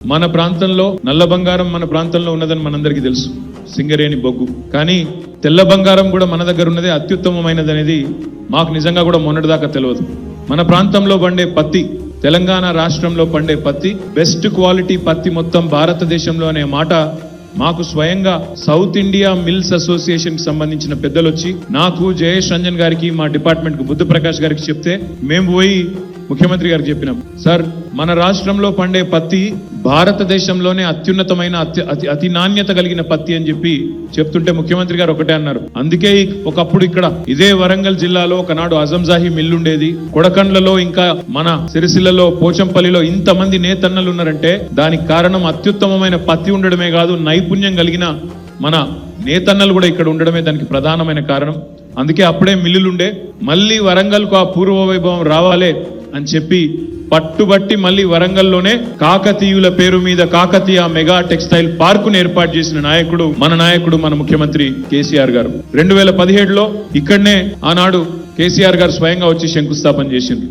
మన ప్రాంతంలో నల్ల బంగారం మన ప్రాంతంలో ఉన్నదని మనందరికీ తెలుసు. సింగరేణి బొగ్గు. కానీ తెల్ల బంగారం కూడా మన దగ్గర ఉన్నదే అత్యుత్తమమైనది అనేది మాకు నిజంగా కూడా మొన్నటిదాకా తెలియదు మన ప్రాంతంలో పండే పత్తి తెలంగాణ రాష్ట్రంలో పండే పత్తి బెస్ట్ క్వాలిటీ పత్తి మొత్తం భారతదేశంలో అనే మాట మాకు స్వయంగా సౌత్ ఇండియా మిల్స్ అసోసియేషన్కి సంబంధించిన పెద్దలు వచ్చి నాకు జయేష్ రంజన్ గారికి మా డిపార్ట్మెంట్కు బుద్ధ ప్రకాష్ గారికి చెప్తే మేము పోయి ముఖ్యమంత్రి గారికి చెప్పినాం. సార్ మన రాష్ట్రంలో పండే పత్తి భారతదేశంలోనే అత్యున్నతమైన అత్య- అతి అతి నాణ్యత కలిగిన పత్తి అని చెప్పి చెప్తుంటే ముఖ్యమంత్రి గారు ఒకటే అన్నారు. అందుకే ఒకప్పుడు ఇక్కడ ఇదే వరంగల్ జిల్లాలో ఒకనాడు అజంజాహి మిల్లు ఉండేది. కొడకండ్లలో ఇంకా మన సిరిసిల్లలో పోచంపల్లిలో ఇంతమంది నేతన్నలు ఉన్నారంటే దానికి కారణం అత్యుత్తమమైన పత్తి ఉండడమే కాదు నైపుణ్యం కలిగిన మన నేతన్నలు కూడా ఇక్కడ ఉండడమే దానికి ప్రధానమైన కారణం. అందుకే అప్పుడే మిల్లులుండే మళ్ళీ వరంగల్కు ఆ పూర్వ వైభవం రావాలే అని చెప్పి పట్టుబట్టి మళ్ళీ వరంగల్లోనే కాకతీయుల పేరు మీద కాకతీయ మెగా టెక్స్టైల్ పార్కును ఏర్పాటు చేసిన నాయకుడు మన నాయకుడు మన ముఖ్యమంత్రి కేసీఆర్ గారు. రెండు వేల పదిహేడులో ఇక్కడనే ఆనాడు కేసీఆర్ గారు స్వయంగా వచ్చి శంకుస్థాపన చేసిండ్రు.